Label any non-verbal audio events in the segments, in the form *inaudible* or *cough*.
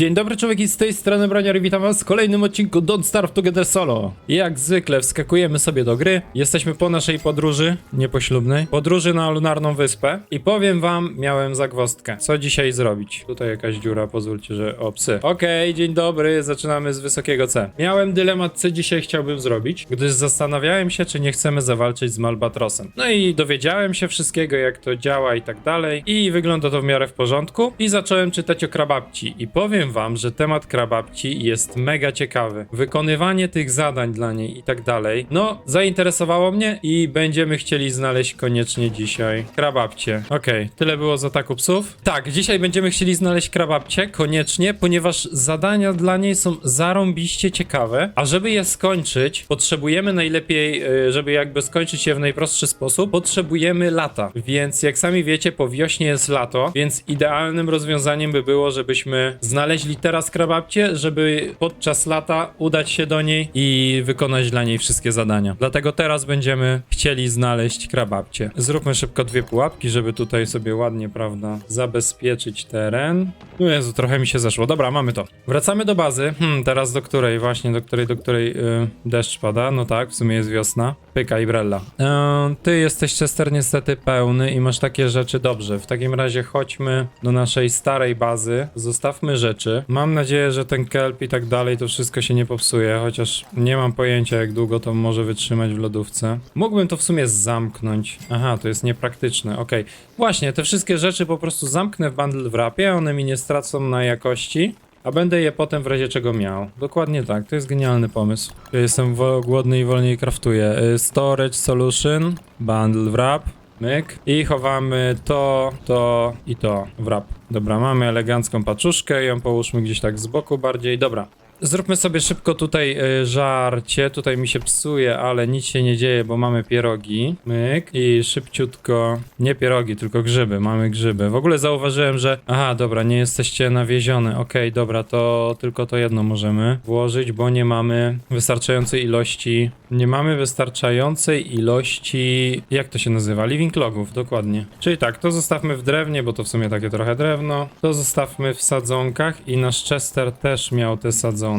Dzień dobry człowieki, z tej strony Braniar i witam was w kolejnym odcinku Don't Starve Together Solo. Jak zwykle wskakujemy sobie do gry, jesteśmy po naszej podróży, niepoślubnej, podróży na lunarną wyspę i powiem wam, miałem zagwozdkę, co dzisiaj zrobić. Tutaj jakaś dziura, pozwólcie, że... O, psy. Okej, dzień dobry, zaczynamy z wysokiego C. Miałem dylemat, co dzisiaj chciałbym zrobić, gdyż zastanawiałem się, czy nie chcemy zawalczyć z Malbatrosem. No i dowiedziałem się wszystkiego, jak to działa i tak dalej i wygląda to w miarę w porządku i zacząłem czytać o krababci i powiem wam, że temat krababci jest mega ciekawy. Wykonywanie tych zadań dla niej i tak dalej, no zainteresowało mnie i będziemy chcieli znaleźć koniecznie dzisiaj krababcie. Okej, tyle było z ataku psów. Tak, dzisiaj będziemy chcieli znaleźć krababcie koniecznie, ponieważ zadania dla niej są zarąbiście ciekawe, a żeby je skończyć, potrzebujemy najlepiej, y, żeby jakby skończyć je w najprostszy sposób, potrzebujemy lata. Więc jak sami wiecie, po wiośnie jest lato, więc idealnym rozwiązaniem by było, żebyśmy znaleźli teraz krababcie, żeby podczas lata udać się do niej i wykonać dla niej wszystkie zadania. Dlatego teraz będziemy chcieli znaleźć krababcie. Zróbmy szybko dwie pułapki, żeby tutaj sobie ładnie, prawda, zabezpieczyć teren. No Jezu, trochę mi się zeszło. Dobra, mamy to. Wracamy do bazy. Hmm, teraz do której? Właśnie do której, do której yy, deszcz pada. No tak, w sumie jest wiosna. Pyka i brella. Yy, ty jesteś Chester niestety pełny i masz takie rzeczy. Dobrze, w takim razie chodźmy do naszej starej bazy. Zostawmy rzeczy. Mam nadzieję, że ten kelp i tak dalej to wszystko się nie popsuje, chociaż nie mam pojęcia jak długo to może wytrzymać w lodówce. Mógłbym to w sumie zamknąć. Aha, to jest niepraktyczne. Okej. Właśnie, te wszystkie rzeczy po prostu zamknę w bundle wrapie, one mi nie stracą na jakości. A będę je potem w razie czego miał. Dokładnie tak, to jest genialny pomysł. Jestem głodny i wolniej kraftuję. Y, Storage Solution, Bundle Wrap, myk. I chowamy to, to i to w wrap. Dobra, mamy elegancką paczuszkę, ją połóżmy gdzieś tak z boku bardziej. Dobra. Zróbmy sobie szybko tutaj y, żarcie. Tutaj mi się psuje, ale nic się nie dzieje, bo mamy pierogi. Myk. I szybciutko. Nie pierogi, tylko grzyby. Mamy grzyby. W ogóle zauważyłem, że. Aha, dobra, nie jesteście nawiezione. Okej, dobra, to tylko to jedno możemy włożyć, bo nie mamy wystarczającej ilości. Nie mamy wystarczającej ilości. Jak to się nazywa? Living logów, dokładnie. Czyli tak, to zostawmy w drewnie, bo to w sumie takie trochę drewno. To zostawmy w sadzonkach i nasz Chester też miał te sadzonki.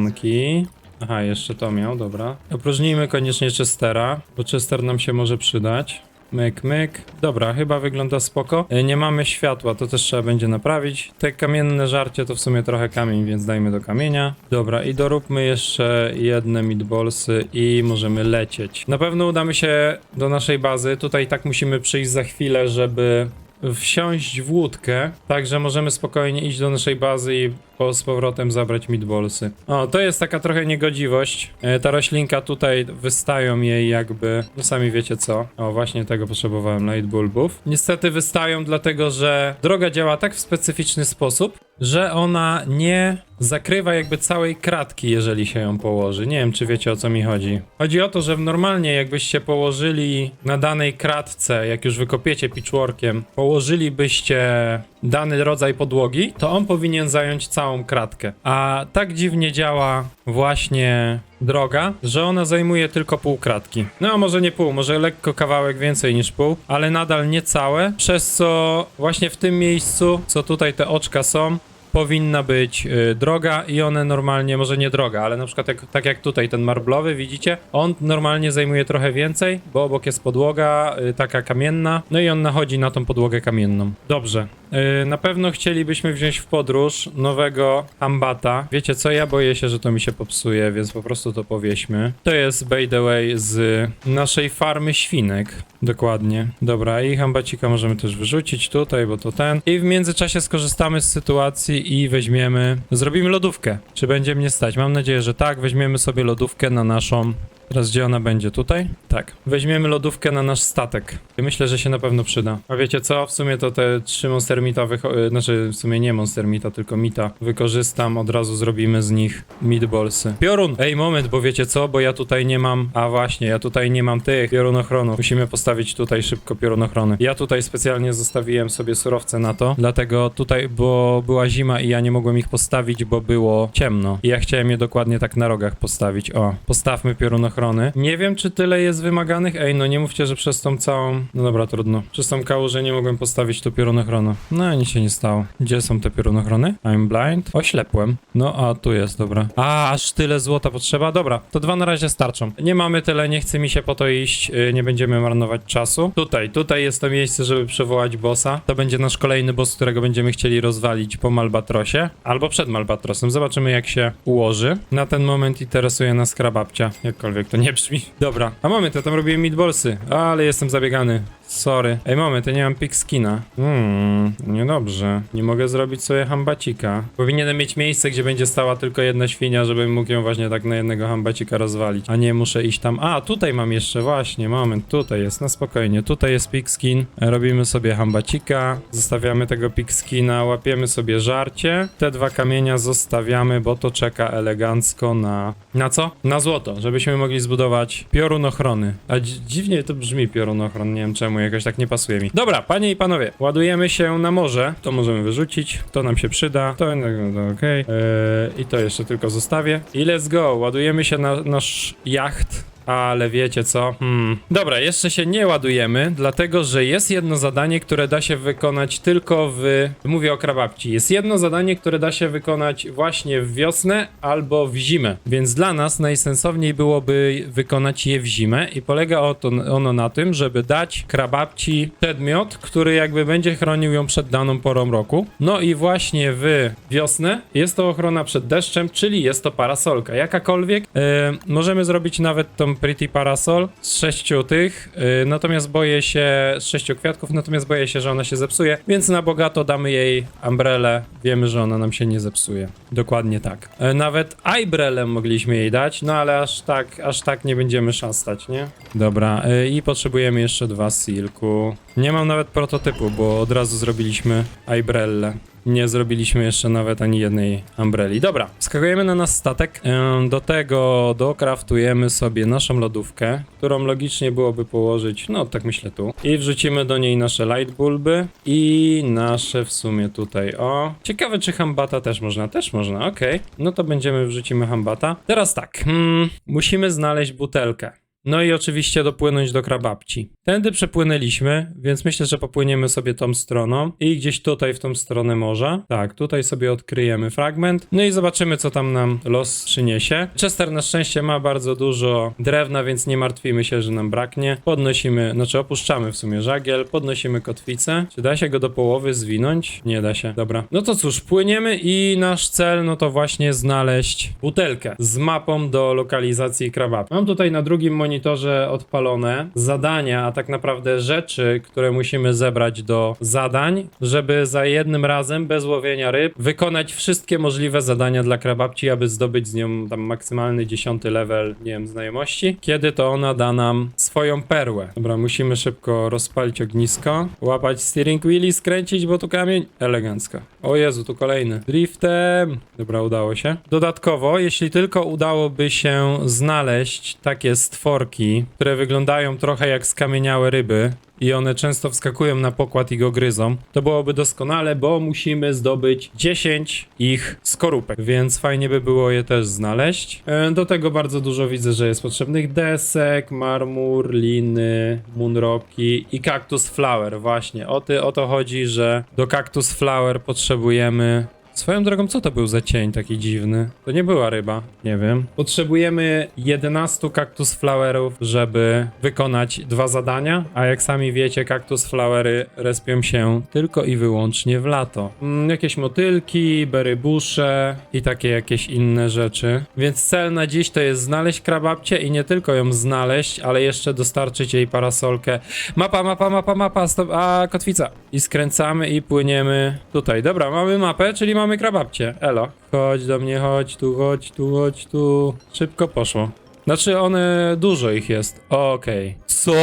Aha, jeszcze to miał, dobra. Opróżnijmy koniecznie Chestera, bo Chester nam się może przydać. Myk, myk. Dobra, chyba wygląda spoko. E, Nie mamy światła, to też trzeba będzie naprawić. Te kamienne żarcie to w sumie trochę kamień, więc dajmy do kamienia. Dobra, i doróbmy jeszcze jedne meatballsy i możemy lecieć. Na pewno udamy się do naszej bazy. Tutaj tak musimy przyjść za chwilę, żeby wsiąść w łódkę, także możemy spokojnie iść do naszej bazy i po, z powrotem zabrać meatballsy. O, to jest taka trochę niegodziwość. E, ta roślinka tutaj wystają jej jakby, no sami wiecie co. O, właśnie tego potrzebowałem, light bulbów. Niestety wystają dlatego, że droga działa tak w specyficzny sposób, że ona nie zakrywa jakby całej kratki, jeżeli się ją położy. Nie wiem, czy wiecie o co mi chodzi. Chodzi o to, że normalnie jakbyście położyli na danej kratce, jak już wykopiecie pitchworkiem, położylibyście dany rodzaj podłogi, to on powinien zająć całą kratkę. A tak dziwnie działa właśnie droga, że ona zajmuje tylko pół kratki. No, może nie pół, może lekko kawałek więcej niż pół, ale nadal nie całe, przez co właśnie w tym miejscu, co tutaj te oczka są, powinna być y, droga i one normalnie, może nie droga, ale na przykład jak, tak jak tutaj ten marblowy, widzicie? On normalnie zajmuje trochę więcej, bo obok jest podłoga y, taka kamienna, no i on nachodzi na tą podłogę kamienną. Dobrze. Y, na pewno chcielibyśmy wziąć w podróż nowego ambata. Wiecie co, ja boję się, że to mi się popsuje, więc po prostu to powieśmy. To jest by the way z naszej farmy świnek. Dokładnie. Dobra, i hambacika możemy też wyrzucić tutaj, bo to ten. I w międzyczasie skorzystamy z sytuacji i weźmiemy, zrobimy lodówkę. Czy będzie mnie stać? Mam nadzieję, że tak. Weźmiemy sobie lodówkę na naszą Teraz gdzie ona będzie? Tutaj? Tak. Weźmiemy lodówkę na nasz statek. Myślę, że się na pewno przyda. A wiecie co? W sumie to te trzy monstermita, wycho- y, znaczy w sumie nie monstermita, tylko mita. Wykorzystam, od razu zrobimy z nich meatballsy. Piorun! Ej, moment, bo wiecie co? Bo ja tutaj nie mam... A właśnie, ja tutaj nie mam tych piorunochronów. Musimy postawić tutaj szybko piorunochrony. Ja tutaj specjalnie zostawiłem sobie surowce na to, dlatego tutaj, bo była zima i ja nie mogłem ich postawić, bo było ciemno. I ja chciałem je dokładnie tak na rogach postawić. O, postawmy piorunochrony Nie wiem, czy tyle jest wymaganych. Ej, no nie mówcie, że przez tą całą... No dobra, trudno. Przez tą kałużę nie mogłem postawić tu piorunochronu. No, nic się nie stało. Gdzie są te piorunochrony? I'm blind. Oślepłem. No, a tu jest, dobra. A, aż tyle złota potrzeba? Dobra, to dwa na razie starczą. Nie mamy tyle, nie chce mi się po to iść. Yy, nie będziemy marnować czasu. Tutaj, tutaj jest to miejsce, żeby przywołać bossa. To będzie nasz kolejny boss, którego będziemy chcieli rozwalić po Malbatrosie. Albo przed Malbatrosem. Zobaczymy, jak się ułoży. Na ten moment interesuje nas krababcia. Jakkolwiek to nie brzmi. Dobra. A mamy, to tam robiłem meatballsy. Ale jestem zabiegany. Sorry. Ej, mamy, to nie mam pick skina. Hmm, niedobrze. Nie mogę zrobić sobie hambacika. Powinienem mieć miejsce, gdzie będzie stała tylko jedna świnia, żebym mógł ją właśnie tak na jednego hambacika rozwalić. A nie muszę iść tam. A, tutaj mam jeszcze, właśnie, moment. Tutaj jest, na spokojnie. Tutaj jest pick skin. Robimy sobie hambacika. Zostawiamy tego pick skina, łapiemy sobie żarcie. Te dwa kamienia zostawiamy, bo to czeka elegancko na... Na co? Na złoto, żebyśmy mogli zbudować piorunochrony. A dzi- dziwnie to brzmi piorunochron, nie wiem czemu, jakoś tak nie pasuje mi. Dobra, panie i panowie, ładujemy się na morze. To możemy wyrzucić, to nam się przyda. To, no, to okej. Eee, I to jeszcze tylko zostawię. I let's go, ładujemy się na nasz jacht. Ale wiecie co? Hmm. Dobra, jeszcze się nie ładujemy, dlatego że jest jedno zadanie, które da się wykonać tylko w. Mówię o krababci. Jest jedno zadanie, które da się wykonać właśnie w wiosnę albo w zimę. Więc dla nas najsensowniej byłoby wykonać je w zimę i polega ono na tym, żeby dać krababci przedmiot, który jakby będzie chronił ją przed daną porą roku. No i właśnie w wiosnę jest to ochrona przed deszczem, czyli jest to parasolka. Jakakolwiek. E, możemy zrobić nawet tą Pretty Parasol z sześciu tych, e, natomiast boję się z sześciu kwiatków, natomiast boję się, że ona się zepsuje, więc na bogato damy jej umbrelę. Wiemy, że ona nam się nie zepsuje. Dokładnie tak. E, nawet eyebrow mogliśmy jej dać, no ale aż tak, aż tak nie będziemy szastać, nie? Dobra, e, i potrzebujemy jeszcze dwa silku. Nie mam nawet prototypu, bo od razu zrobiliśmy eyebrow. Nie zrobiliśmy jeszcze nawet ani jednej umbreli. Dobra, skakujemy na nasz statek. Do tego dokraftujemy sobie naszą lodówkę, którą logicznie byłoby położyć, no tak myślę tu. I wrzucimy do niej nasze light bulby i nasze w sumie tutaj, o. Ciekawe czy hambata też można, też można, okej. No to będziemy, wrzucimy hambata. Teraz tak, hmm, musimy znaleźć butelkę. No i oczywiście dopłynąć do krababci. Tędy przepłynęliśmy, więc myślę, że popłyniemy sobie tą stroną i gdzieś tutaj w tą stronę morza. Tak, tutaj sobie odkryjemy fragment. No i zobaczymy, co tam nam los przyniesie. Chester na szczęście ma bardzo dużo drewna, więc nie martwimy się, że nam braknie. Podnosimy, znaczy opuszczamy w sumie żagiel, podnosimy kotwicę. Czy da się go do połowy zwinąć? Nie da się. Dobra. No to cóż, płyniemy i nasz cel, no to właśnie znaleźć butelkę z mapą do lokalizacji krababki. Mam tutaj na drugim monitorze odpalone zadania, a tak naprawdę rzeczy, które musimy zebrać do zadań, żeby za jednym razem, bez łowienia ryb, wykonać wszystkie możliwe zadania dla krababci, aby zdobyć z nią tam maksymalny dziesiąty level, nie wiem, znajomości, kiedy to ona da nam swoją perłę. Dobra, musimy szybko rozpalić ognisko, łapać steering wheel i skręcić, bo tu kamień elegancko. O Jezu, tu kolejny. Driftem. Dobra, udało się. Dodatkowo, jeśli tylko udałoby się znaleźć takie które wyglądają trochę jak skamieniałe ryby, i one często wskakują na pokład i go gryzą, to byłoby doskonale, bo musimy zdobyć 10 ich skorupek, więc fajnie by było je też znaleźć. E, Do tego bardzo dużo widzę, że jest potrzebnych desek, marmur, liny, moonroki i cactus flower, właśnie. O, ty, o to chodzi, że do cactus flower potrzebujemy Swoją drogą, co to był za cień taki dziwny? To nie była ryba, nie wiem. Potrzebujemy 11 kaktus flowerów, żeby wykonać dwa zadania, a jak sami wiecie, kaktus flowery respią się tylko i wyłącznie w lato. Mm, jakieś motylki, berybusze i takie jakieś inne rzeczy. Więc cel na dziś to jest znaleźć krababcię i nie tylko ją znaleźć, ale jeszcze dostarczyć jej parasolkę. Mapa, mapa, mapa, mapa, stop, a kotwica. I skręcamy i płyniemy tutaj. Dobra, mamy mapę, czyli mamy krababcię. Elo. Chodź do mnie, chodź tu, chodź tu, chodź tu. Szybko poszło. Znaczy one, dużo ich jest. Okej. Co?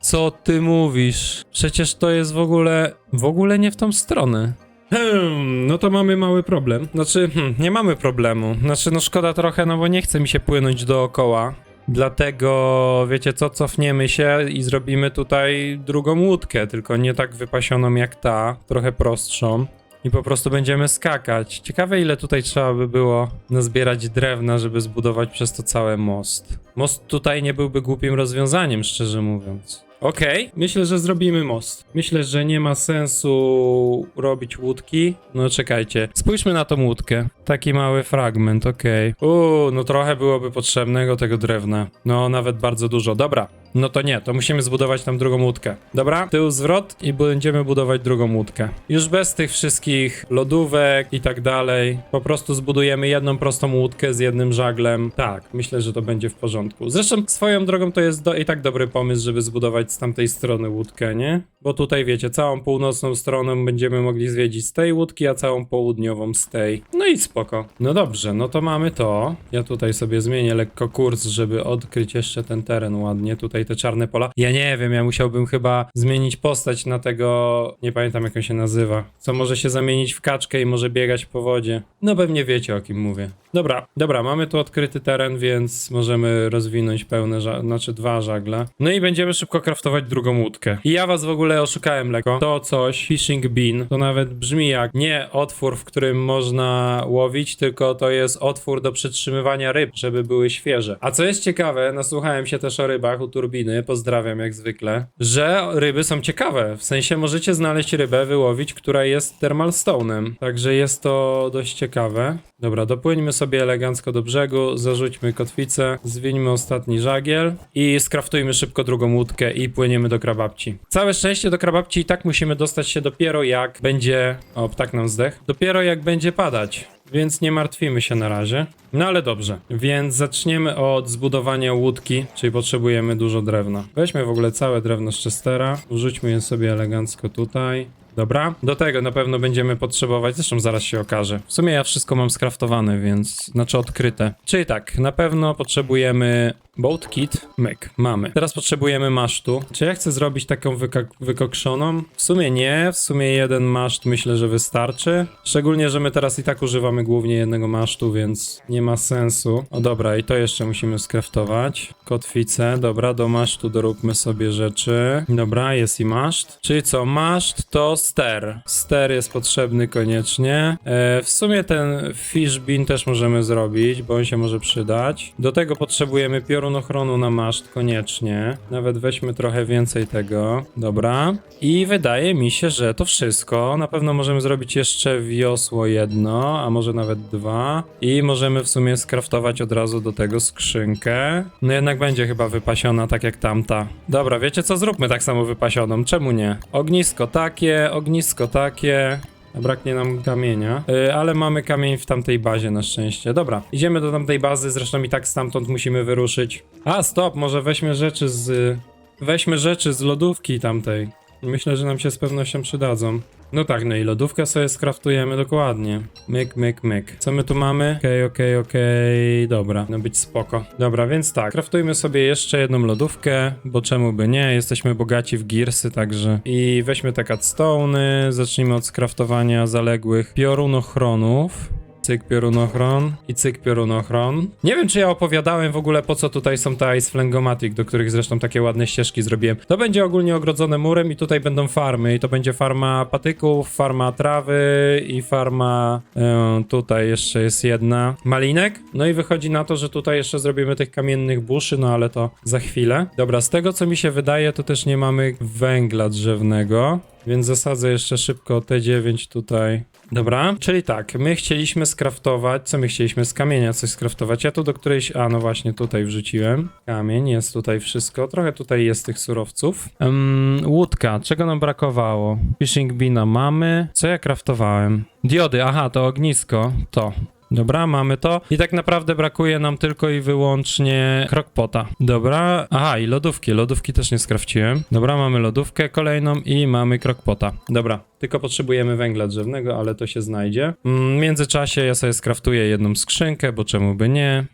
Co ty mówisz? Przecież to jest w ogóle, w ogóle nie w tą stronę. Hmm, no to mamy mały problem. Znaczy, hmm, nie mamy problemu. Znaczy, no szkoda trochę, no bo nie chce mi się płynąć dookoła. Dlatego, wiecie co, cofniemy się i zrobimy tutaj drugą łódkę, tylko nie tak wypasioną jak ta, trochę prostszą. I po prostu będziemy skakać. Ciekawe ile tutaj trzeba by było nazbierać drewna, żeby zbudować przez to cały most. Most tutaj nie byłby głupim rozwiązaniem, szczerze mówiąc. Okej, myślę, że zrobimy most. Myślę, że nie ma sensu robić łódki. No czekajcie, spójrzmy na tą łódkę. Taki mały fragment, okej. Uuu, no trochę byłoby potrzebnego tego drewna. No, nawet bardzo dużo. Dobra, no to nie, to musimy zbudować tam drugą łódkę. Dobra, tył zwrot i będziemy budować drugą łódkę. Już bez tych wszystkich lodówek i tak dalej. Po prostu zbudujemy jedną prostą łódkę z jednym żaglem. Tak, myślę, że to będzie w porządku. Zresztą swoją drogą to jest do, i tak dobry pomysł, żeby zbudować z tamtej strony łódkę, nie? Bo tutaj wiecie, całą północną stroną będziemy mogli zwiedzić z tej łódki, a całą południową z tej. No i spoko. No dobrze, no to mamy to. Ja tutaj sobie zmienię lekko kurs, żeby odkryć jeszcze ten teren ładnie. Tutaj te czarne pola. Ja nie wiem, ja musiałbym chyba zmienić postać na tego, nie pamiętam jak on się nazywa, co może się zamienić w kaczkę i może biegać po wodzie. No pewnie wiecie o kim mówię. Dobra, dobra, mamy tu odkryty teren, więc możemy rozwinąć pełne, znaczy dwa żagle. No i będziemy szybko kraftować drugą łódkę. I ja was w ogóle oszukałem lekko. To coś, fishing bean, to nawet brzmi jak nie otwór, w którym można łowić, tylko to jest otwór do przetrzymywania ryb, żeby były świeże. A co jest ciekawe, nasłuchałem się też o rybach u turbiny, pozdrawiam jak zwykle, że ryby są ciekawe. W sensie możecie znaleźć rybę, wyłowić, która jest thermal stone'em. Także jest to dość ciekawe. Dobra, dopłyńmy sobie elegancko do brzegu, zarzućmy kotwicę, zwieńmy ostatni żagiel i skraftujmy szybko drugą łódkę i płyniemy do krababci. Całe szczęście do krababci i tak musimy dostać się dopiero jak będzie... O, ptak nam zdech. Dopiero jak będzie padać. Więc nie martwimy się na razie. No ale dobrze, więc zaczniemy od zbudowania łódki, czyli potrzebujemy dużo drewna. Weźmy w ogóle całe drewno z Chestera, wrzućmy je sobie elegancko tutaj. Dobra, do tego na pewno będziemy potrzebować, zresztą zaraz się okaże. W sumie ja wszystko mam skraftowane, więc znaczy odkryte. Czyli tak, na pewno potrzebujemy boat kit, myk, mamy. Teraz potrzebujemy masztu. Czy ja chcę zrobić taką wykokszoną? W sumie nie, w sumie jeden maszt myślę, że wystarczy. Szczególnie, że my teraz i tak używamy głównie jednego masztu, więc nie ma sensu. O dobra, i to jeszcze musimy skraftować. Kotwicę, dobra, do masztu doróbmy sobie rzeczy. Dobra, jest i maszt. Czyli co, maszt to ster. Ster jest potrzebny koniecznie. E, w sumie ten fish bean też możemy zrobić, bo on się może przydać. Do tego potrzebujemy piorun ochronu na maszt koniecznie. Nawet weźmy trochę więcej tego. Dobra. I wydaje mi się, że to wszystko. Na pewno możemy zrobić jeszcze wiosło jedno, a może nawet dwa. I możemy w sumie skraftować od razu do tego skrzynkę. No jednak będzie chyba wypasiona tak jak tamta. Dobra, wiecie co? Zróbmy tak samo wypasioną. Czemu nie? Ognisko takie, ognisko takie. Braknie nam kamienia, yy, ale mamy kamień w tamtej bazie na szczęście. Dobra, idziemy do tamtej bazy, zresztą i tak stamtąd musimy wyruszyć. A, stop, może weźmy rzeczy z... Weźmy rzeczy z lodówki tamtej. Myślę, że nam się z pewnością przydadzą. No tak, no i lodówkę sobie skraftujemy dokładnie. Myk, myk, myk. Co my tu mamy? Okej, okej, okej, dobra. No być spoko. Dobra, więc tak, kraftujmy sobie jeszcze jedną lodówkę, bo czemu by nie? Jesteśmy bogaci w girsy, także... I weźmy te cutstone'y, zacznijmy od skraftowania zaległych piorunochronów. Cyk piorunochron i cyk piorunochron. Nie wiem, czy ja opowiadałem w ogóle, po co tutaj są te Ice Flangomatic, do których zresztą takie ładne ścieżki zrobiłem. To będzie ogólnie ogrodzone murem i tutaj będą farmy. I to będzie farma patyków, farma trawy i farma... E, tutaj jeszcze jest jedna. Malinek. No i wychodzi na to, że tutaj jeszcze zrobimy tych kamiennych buszy, no ale to za chwilę. Dobra, z tego co mi się wydaje, to też nie mamy węgla drzewnego. Więc zasadzę jeszcze szybko T9 tutaj. Dobra, czyli tak, my chcieliśmy skraftować, co my chcieliśmy z kamienia coś skraftować. Ja tu do którejś, a no właśnie tutaj wrzuciłem. Kamień, jest tutaj wszystko, trochę tutaj jest tych surowców. Um, łódka, czego nam brakowało? Fishing beana mamy. Co ja kraftowałem? Diody, aha, to ognisko, to. Dobra, mamy to. I tak naprawdę brakuje nam tylko i wyłącznie krokpota. Dobra, aha, i lodówki. Lodówki też nie skrawciłem. Dobra, mamy lodówkę kolejną i mamy krokpota. Dobra, tylko potrzebujemy węgla drzewnego, ale to się znajdzie. Mm, W międzyczasie ja sobie skraftuję jedną skrzynkę, bo czemu by nie.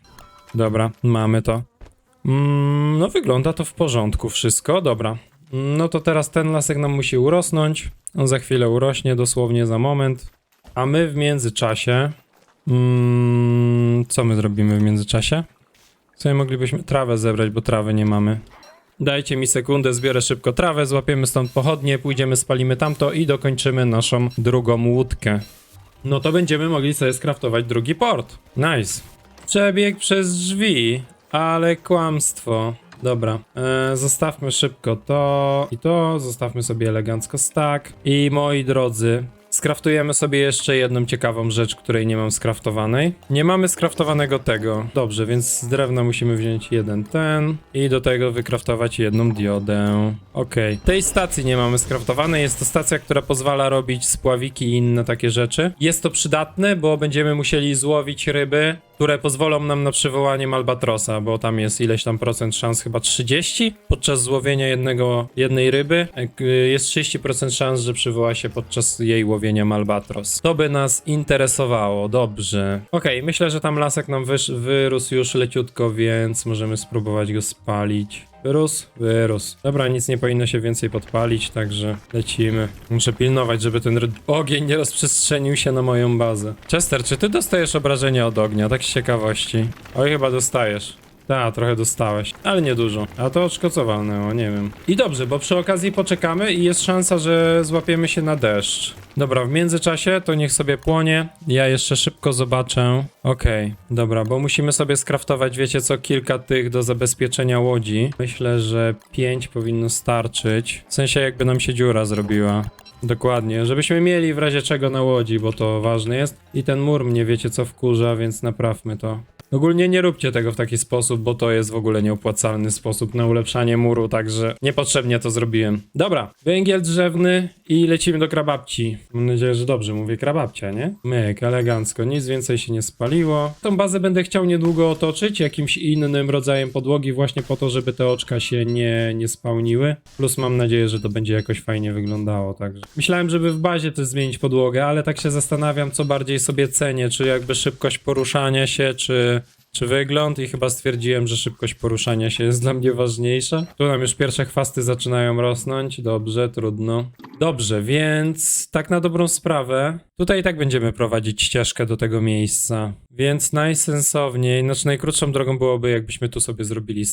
Dobra, mamy to. Mm, no wygląda to w porządku wszystko, dobra. Mm, No to teraz ten lasek nam musi urosnąć. On za chwilę urośnie, dosłownie za moment. A my w międzyczasie Mm, co my zrobimy w międzyczasie? Co moglibyśmy trawę zebrać, bo trawy nie mamy. Dajcie mi sekundę, zbiorę szybko trawę, złapiemy stąd pochodnie, pójdziemy, spalimy tamto i dokończymy naszą drugą łódkę. No to będziemy mogli sobie skraftować drugi port. Nice. Przebieg przez drzwi. Ale kłamstwo. Dobra, e, zostawmy szybko to i to, zostawmy sobie elegancko stack. I moi drodzy, skraftujemy sobie jeszcze jedną ciekawą rzecz, której nie mam skraftowanej. Nie mamy skraftowanego tego. Dobrze, więc z drewna musimy wziąć jeden ten i do tego wykraftować jedną diodę. Okej, tej stacji nie mamy skraftowanej. Jest to stacja, która pozwala robić spławiki i inne takie rzeczy. Jest to przydatne, bo będziemy musieli złowić ryby, które pozwolą nam na przywołanie Malbatrosa, bo tam jest ileś tam procent szans, chyba 30 podczas złowienia jednego, jednej ryby. e, Jest 30% szans, że przywoła się podczas jej łowienia Malbatros. To by nas interesowało, dobrze. Okej, myślę, że tam lasek nam wyrósł już leciutko, więc możemy spróbować go spalić. Wyrósł? Wyrósł. Dobra, nic nie powinno się więcej podpalić, także lecimy. Muszę pilnować, żeby ten ogień nie rozprzestrzenił się na moją bazę. Chester, czy ty dostajesz obrażenia od ognia, tak z ciekawości? Oj, chyba dostajesz. Tak, trochę dostałeś, ale nie dużo. A to oczko co walnęło, nie wiem. I dobrze, bo przy okazji poczekamy i jest szansa, że złapiemy się na deszcz. Dobra, w międzyczasie to niech sobie płonie. Ja jeszcze szybko zobaczę. Okej, dobra, bo musimy sobie skraftować, wiecie co, kilka tych do zabezpieczenia łodzi. Myślę, że pięć powinno starczyć. W sensie jakby nam się dziura zrobiła. Dokładnie, żebyśmy mieli w razie czego na łodzi, bo to ważne jest. I ten mur mnie wiecie co wkurza, więc naprawmy to. Ogólnie nie róbcie tego w taki sposób, bo to jest w ogóle nieopłacalny sposób na ulepszanie muru, także niepotrzebnie to zrobiłem. Dobra, węgiel drzewny i lecimy do krababci. Mam nadzieję, że dobrze mówię krababcia, nie? Myk, elegancko, nic więcej się nie spaliło. Tą bazę będę chciał niedługo otoczyć jakimś innym rodzajem podłogi właśnie po to, żeby te oczka się nie, nie spełniły. Plus mam nadzieję, że to będzie jakoś fajnie wyglądało, także. Myślałem, żeby w bazie też zmienić podłogę, ale tak się zastanawiam, co bardziej sobie cenię, czy jakby szybkość poruszania się, czy czy wygląd i chyba stwierdziłem, że szybkość poruszania się jest dla mnie ważniejsza. Tu nam już pierwsze chwasty zaczynają rosnąć, dobrze, trudno. Dobrze, więc tak na dobrą sprawę, tutaj i tak będziemy prowadzić ścieżkę do tego miejsca, więc najsensowniej, znaczy najkrótszą drogą byłoby jakbyśmy tu sobie zrobili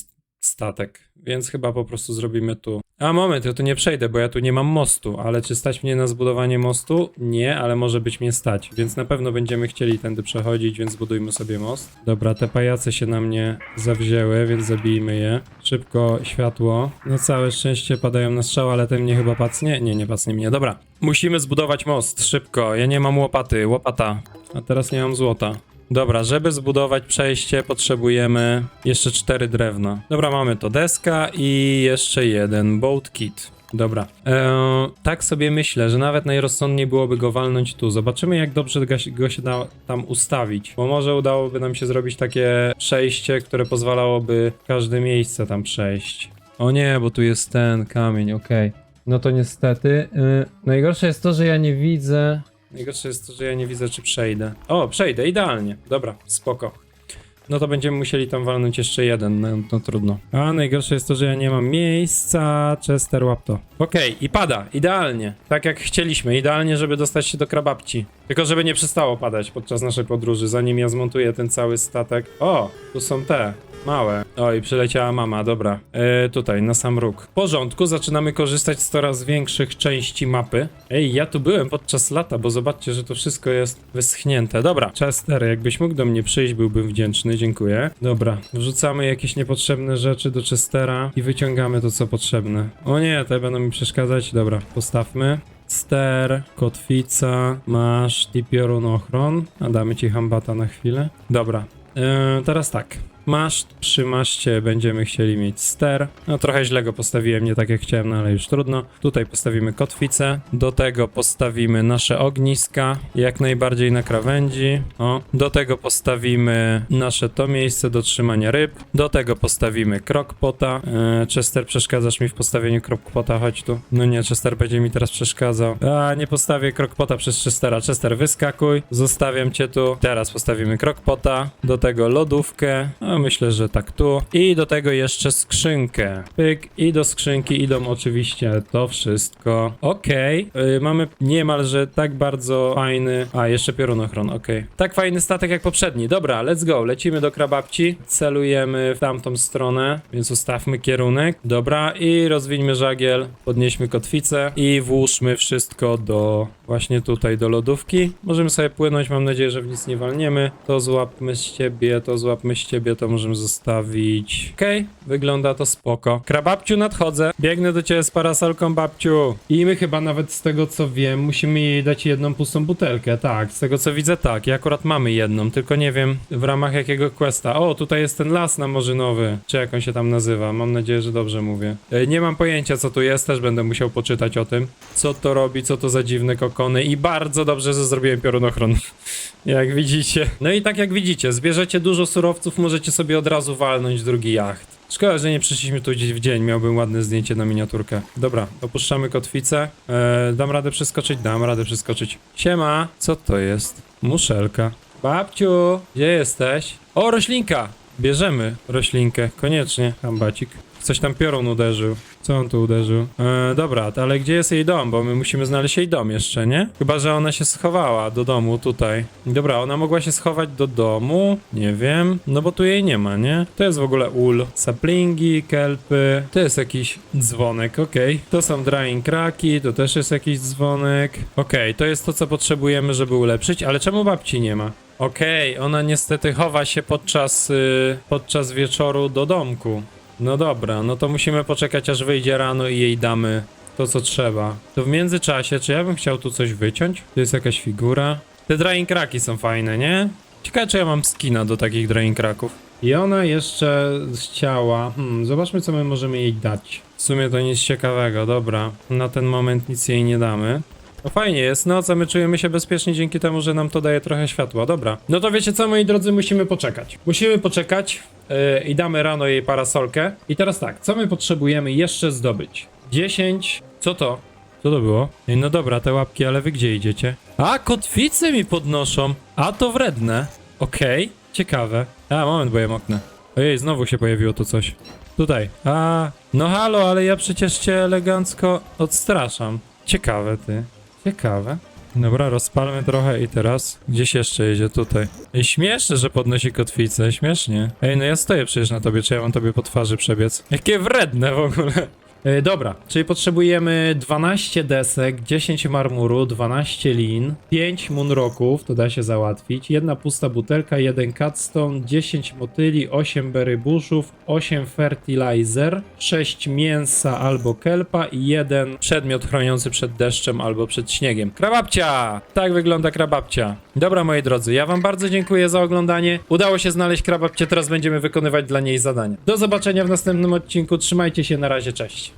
statek, więc chyba po prostu zrobimy tu. A moment, ja tu nie przejdę, bo ja tu nie mam mostu, ale czy stać mnie na zbudowanie mostu? Nie, ale może być mnie stać, więc na pewno będziemy chcieli tędy przechodzić, więc zbudujmy sobie most. Dobra, te pajace się na mnie zawzięły, więc zabijmy je. Szybko światło. Na całe szczęście padają na strzał, ale ten mnie chyba pacnie? Nie, nie pacnie mnie. Dobra, musimy zbudować most, szybko. Ja nie mam łopaty, łopata. A teraz nie mam złota. Dobra, żeby zbudować przejście potrzebujemy jeszcze cztery drewna. Dobra, mamy to deska i jeszcze jeden boat kit. Dobra. Eee, tak sobie myślę, że nawet najrozsądniej byłoby go walnąć tu. Zobaczymy, jak dobrze go się, da tam ustawić. Bo może udałoby nam się zrobić takie przejście, które pozwalałoby każde miejsce tam przejść. O nie, bo tu jest ten kamień, okej. No to niestety. Yy, najgorsze jest to, że ja nie widzę. Najgorsze jest to, że ja nie widzę, czy przejdę. O, przejdę, idealnie. Dobra, spoko. No to będziemy musieli tam walnąć jeszcze jeden, no, no trudno. A najgorsze jest to, że ja nie mam miejsca. Chester, łap to. Okej, i pada, idealnie. Tak jak chcieliśmy, idealnie, żeby dostać się do krababci. Tylko żeby nie przestało padać podczas naszej podróży, zanim ja zmontuję ten cały statek. O, tu są te. Małe. Oj, przyleciała mama, dobra. E, tutaj, na sam róg. W porządku, zaczynamy korzystać z coraz większych części mapy. Ej, ja tu byłem podczas lata, bo zobaczcie, że to wszystko jest wyschnięte. Dobra, Chester, jakbyś mógł do mnie przyjść, byłbym wdzięczny, dziękuję. Dobra, wrzucamy jakieś niepotrzebne rzeczy do Chestera i wyciągamy to, co potrzebne. O nie, te będą mi przeszkadzać. Dobra, postawmy. Ster, kotwica, masz i piorunochron. A damy ci hambata na chwilę. Dobra, e, teraz tak. Maszt, przy maszcie będziemy chcieli mieć ster. No trochę źle go postawiłem, nie tak jak chciałem, no ale już trudno. Tutaj postawimy kotwicę. Do tego postawimy nasze ogniska, jak najbardziej na krawędzi. O. Do tego postawimy nasze to miejsce do trzymania ryb. Do tego postawimy crockpota. Eee, Chester, przeszkadzasz mi w postawieniu crockpota, chodź tu. No nie, Chester będzie mi teraz przeszkadzał. A, nie postawię crockpota przez Chestera. Chester, wyskakuj. Zostawiam cię tu. Teraz postawimy crockpota. Do tego lodówkę. No, myślę, że tak tu. I do tego jeszcze skrzynkę. Pyk. I do skrzynki idą oczywiście to wszystko. Okej. Yy, mamy niemalże tak bardzo fajny... A, jeszcze piorunochron, okej. Tak fajny statek jak poprzedni. Dobra, let's go. Lecimy do krababci. Celujemy w tamtą stronę, więc ustawmy kierunek. Dobra, i rozwińmy żagiel. Podnieśmy kotwicę i włóżmy wszystko do właśnie tutaj do lodówki. Możemy sobie płynąć, mam nadzieję, że w nic nie walniemy. To złapmy z ciebie, to złapmy z ciebie, to możemy zostawić. Okej, wygląda to spoko. Krababciu, nadchodzę. Biegnę do ciebie z parasolką, babciu. I my chyba nawet z tego co wiem, musimy jej dać jedną pustą butelkę. Tak, z tego co widzę, tak. I akurat mamy jedną, tylko nie wiem w ramach jakiego questa. O, tutaj jest ten las namorzynowy. Czy jak on się tam nazywa? Mam nadzieję, że dobrze mówię. E, Nie mam pojęcia co tu jest, też będę musiał poczytać o tym. Co to robi, co to za dziwne kokony. I bardzo dobrze, że zrobiłem piorunochron. *laughs* Jak widzicie. No i tak jak widzicie, zbierzecie dużo surowców, możecie sobie od razu walnąć drugi jacht. Szkoda, że nie przyszliśmy tu gdzieś w dzień, miałbym ładne zdjęcie na miniaturkę. Dobra, opuszczamy kotwicę. Eee, dam radę przeskoczyć? Dam radę przeskoczyć. Siema, co to jest? Muszelka. Babciu, gdzie jesteś? O, roślinka! Bierzemy roślinkę, koniecznie, ambacik. Coś tam piorun uderzył. Co on tu uderzył? E, dobra, ale gdzie jest jej dom? Bo my musimy znaleźć jej dom jeszcze, nie? Chyba, że ona się schowała do domu tutaj. Dobra, ona mogła się schować do domu? Nie wiem. No bo tu jej nie ma, nie? To jest w ogóle ul. Saplingi, kelpy. To jest jakiś dzwonek, okej. To są drying kraki, to też jest jakiś dzwonek. Okej, to jest to, co potrzebujemy, żeby ulepszyć, ale czemu babci nie ma? Okej, ona niestety chowa się podczas, y, podczas wieczoru do domku. No dobra, no to musimy poczekać aż wyjdzie rano i jej damy to co trzeba. To w międzyczasie, czy ja bym chciał tu coś wyciąć? Tu jest jakaś figura. Te drying kraki są fajne, nie? Ciekawe czy ja mam skina do takich drying kraków. I ona jeszcze chciała... Hmm, zobaczmy co my możemy jej dać. W sumie to nic ciekawego, dobra. Na ten moment nic jej nie damy. No fajnie jest, no co my czujemy się bezpiecznie dzięki temu, że nam to daje trochę światła, dobra. No to wiecie co, moi drodzy, musimy poczekać. Musimy poczekać yy, i damy rano jej parasolkę. I teraz tak, co my potrzebujemy jeszcze zdobyć? 10... Co to? Co to było? No dobra, te łapki, ale wy gdzie idziecie? A, kotwice mi podnoszą! A, to wredne. Okej, ciekawe. A, moment, bo ja moknę. Ojej, znowu się pojawiło tu coś. Tutaj. A, no halo, ale ja przecież cię elegancko odstraszam. Ciekawe, ty. Ciekawe. Dobra, rozpalmy trochę i teraz gdzieś jeszcze jedzie tutaj. Ej, śmieszne, że podnosi kotwicę, śmiesznie. Ej, no ja stoję przecież na tobie, czy ja mam tobie po twarzy przebiec? Jakie wredne w ogóle. E, dobra, czyli potrzebujemy 12 desek, 10 marmuru, 12 lin, 5 munroków, to da się załatwić, jedna pusta butelka, jeden cutstone, 10 motyli, 8 berry bushów, 8 fertilizer, 6 mięsa albo kelpa i jeden przedmiot chroniący przed deszczem albo przed śniegiem. Krababcia! Tak wygląda krababcia. Dobra, moi drodzy, ja wam bardzo dziękuję za oglądanie. Udało się znaleźć krababcię, teraz będziemy wykonywać dla niej zadania. Do zobaczenia w następnym odcinku, trzymajcie się, na razie, cześć.